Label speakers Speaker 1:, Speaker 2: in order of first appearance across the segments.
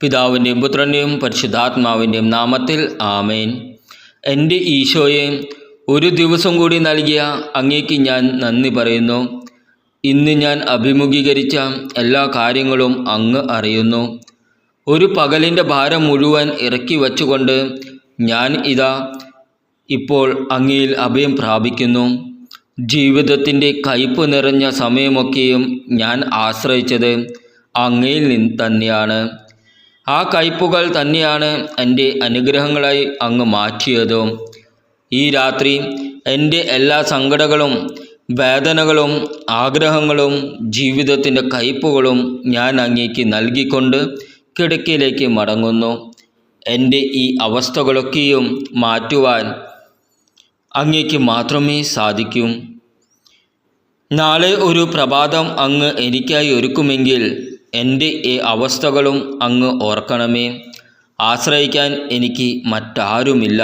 Speaker 1: പിതാവിന്റെയും പുത്രന്റെയും പരിശുദ്ധാത്മാവിന്റെയും നാമത്തിൽ ആമേൻ. എന്റെ ഈശോയെ ഒരു ദിവസം കൂടി നൽകിയ അങ്ങേക്ക് ഞാൻ നന്ദി പറയുന്നു. ഇന്ന് ഞാൻ അഭിമുഖീകരിച്ച എല്ലാ കാര്യങ്ങളും അങ്ങ് അറിയുന്നു. ഒരു പകലിന്റെ ഭാരം മുഴുവൻ ഇറക്കി വച്ചുകൊണ്ട് ഞാൻ ഇതാ ഇപ്പോൾ അങ്ങയിൽ അഭയം പ്രാപിക്കുന്നു. ജീവിതത്തിന്റെ കയ്പ് നിറഞ്ഞ സമയമൊക്കെയും ഞാൻ ആശ്രയിച്ചത് അങ്ങയിൽ നിന്ന് തന്നെയാണ്. ആ കയ്പുകൾ തന്നെയാണ് എന്റെ അനുഗ്രഹങ്ങളായി അങ്ങ് മാറ്റിയതും. ഈ രാത്രി എന്റെ എല്ലാ സങ്കടങ്ങളും വേദനകളും ആഗ്രഹങ്ങളും ജീവിതത്തിന്റെ കയ്പുകളും ഞാൻ അങ്ങേക്ക് നൽകിക്കൊണ്ട് കിടക്കയിലേക്ക് മടങ്ങുന്നു. എന്റെ ഈ അവസ്ഥകളൊക്കെയും മാറ്റുവാൻ അങ്ങേക്ക് മാത്രമേ സാധിക്കൂ. നാളെ ഒരു പ്രഭാതം അങ്ങ് എനിക്കായി ഒരുക്കുമെങ്കിൽ എന്റെ ഈ അവസ്ഥകളും അങ്ങ് ഓർക്കണമേ. ആശ്രയിക്കാൻ എനിക്ക് മറ്റാരുമില്ല.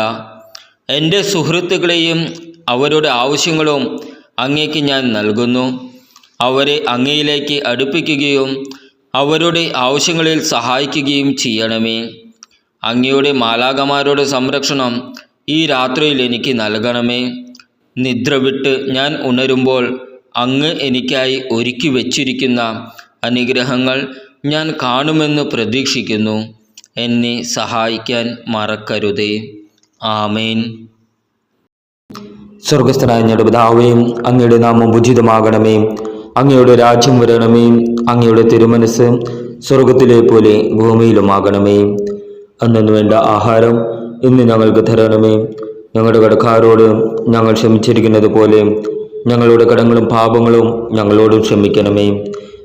Speaker 1: എന്റെ സുഹൃത്തുക്കളെയും അവരുടെ ആവശ്യങ്ങളും അങ്ങേക്ക് ഞാൻ നൽകുന്നു. അവരെ അങ്ങയിലേക്ക് അടുപ്പിക്കുകയും അവരുടെ ആവശ്യങ്ങളിൽ സഹായിക്കുകയും ചെയ്യണമേ. അങ്ങയുടെ മാലാകമാരുടെ സംരക്ഷണം ഈ രാത്രിയിൽ എനിക്ക് നൽകണമേ. നിദ്ര വിട്ട് ഞാൻ ഉണരുമ്പോൾ അങ്ങ് എനിക്കായി ഒരുക്കി വച്ചിരിക്കുന്ന അനുഗ്രഹങ്ങൾ ഞാൻ കാണുമെന്ന് പ്രതീക്ഷിക്കുന്നു. എന്നെ സഹായിക്കാൻ മറക്കരുതേ. ആമേൻ.
Speaker 2: സ്വർഗസ്ഥനായ ഞങ്ങളുടെ പിതാവേ അങ്ങയുടെ നാമം ഉചിതമാകണമേ. അങ്ങയുടെ രാജ്യം വരണമേ. അങ്ങയുടെ തിരുമനസ് സ്വർഗത്തിലെ പോലെ ഭൂമിയിലുമാകണമേ. അന്നു വേണ്ട ആഹാരം ഇന്ന് ഞങ്ങൾക്ക് തരണമേ. ഞങ്ങളുടെ കടക്കാരോട് ഞങ്ങൾ ക്ഷമിച്ചിരിക്കുന്നത് പോലെ ഞങ്ങളുടെ കടങ്ങളും പാപങ്ങളും ഞങ്ങളോടും ക്ഷമിക്കണമേ.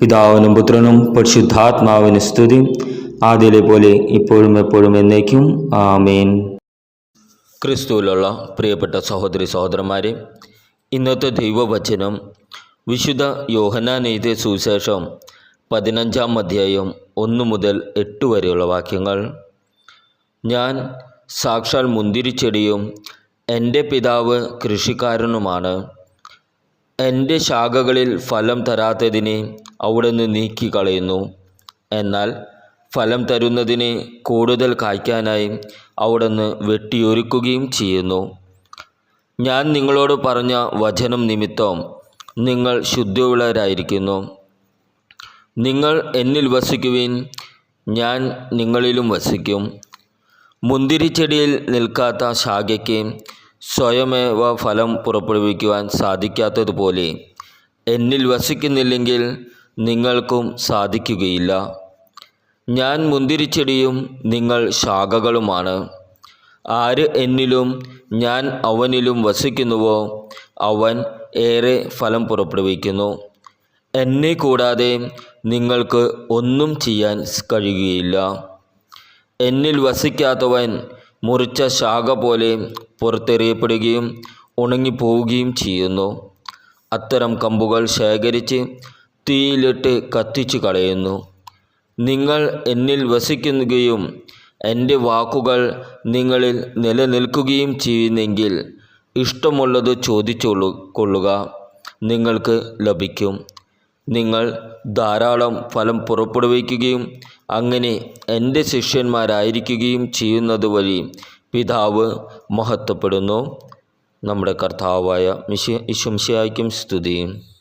Speaker 2: പിതാവിനും പുത്രനും പരിശുദ്ധാത്മാവിന് സ്തുതി. ആദ്യയിലെ പോലെ ഇപ്പോഴും എപ്പോഴും എന്നേക്കും. ആമേൻ.
Speaker 1: ക്രിസ്തുവിലുള്ള പ്രിയപ്പെട്ട സഹോദരി സഹോദരന്മാരെ ഇന്നത്തെ ദൈവവചനം വിശുദ്ധ യോഹനാനീതി സുവിശേഷം പതിനഞ്ചാം അധ്യായം ഒന്ന് മുതൽ എട്ട് വരെയുള്ള വാക്യങ്ങൾ. ഞാൻ സാക്ഷാൽ മുന്തിരിച്ചെടിയും എന്റെ പിതാവ് കൃഷിക്കാരനുമാണ്. എന്റെ ശാഖകളിൽ ഫലം തരാത്തതിനെ അവിടുന്ന് നീക്കിക്കളയുന്നു. എന്നാൽ ഫലം തരുന്നതിന് കൂടുതൽ കായ്ക്കാനായി അവിടുന്ന് വെട്ടിയൊരുക്കുകയും ചെയ്യുന്നു. ഞാൻ നിങ്ങളോട് പറഞ്ഞ വചനം നിമിത്തം നിങ്ങൾ ശുദ്ധിയുള്ളവരായിരിക്കുന്നു. നിങ്ങൾ എന്നിൽ വസിക്കുവിൻ ഞാൻ നിങ്ങളിലും വസിക്കും. മുന്തിരിച്ചെടിയിൽ നിൽക്കാത്ത ശാഖയ്ക്ക് സ്വയമേവ ഫലം പുറപ്പെടുവിക്കുവാൻ സാധിക്കാത്തതുപോലെ എന്നിൽ വസിക്കുന്നില്ലെങ്കിൽ നിങ്ങൾക്കും സാധിക്കുകയില്ല. ഞാൻ മുന്തിരിച്ചെടിയും നിങ്ങൾ ശാഖകളുമാണ്. ആര് എന്നിലും ഞാൻ അവനിലും വസിക്കുന്നുവോ അവൻ ഏറെ ഫലം പുറപ്പെടുവിക്കുന്നു. എന്നെ കൂടാതെ നിങ്ങൾക്ക് ഒന്നും ചെയ്യാൻ കഴിയുകയില്ല. എന്നിൽ വസിക്കാത്തവൻ മുറിച്ച ശാഖ പോലെ പുറത്തെറിയപ്പെടുകയും ഉണങ്ങിപ്പോവുകയും ചെയ്യുന്നു. അത്തരം കമ്പുകൾ ശേഖരിച്ച് തീയിലിട്ട് കത്തിച്ചു കളയുന്നു. നിങ്ങൾ എന്നിൽ വസിക്കുകയും എന്റെ വാക്കുകൾ നിങ്ങളിൽ നിലനിൽക്കുകയും ചെയ്യുന്നെങ്കിൽ ഇഷ്ടമുള്ളത് ചോദിച്ചോളു കൊള്ളുക. നിങ്ങൾക്ക് ലഭിക്കും. നിങ്ങൾ ധാരാളം ഫലം പുറപ്പെടുവിക്കുകയും അങ്ങനെ എന്റെ ശിഷ്യന്മാരായിരിക്കുകയും ചെയ്യുന്നത് വഴി പിതാവ് മഹത്വപ്പെടുന്നു. നമ്മുടെ കർത്താവായ മിശ ഇശംശയായിക്കും സ്തുതിയും.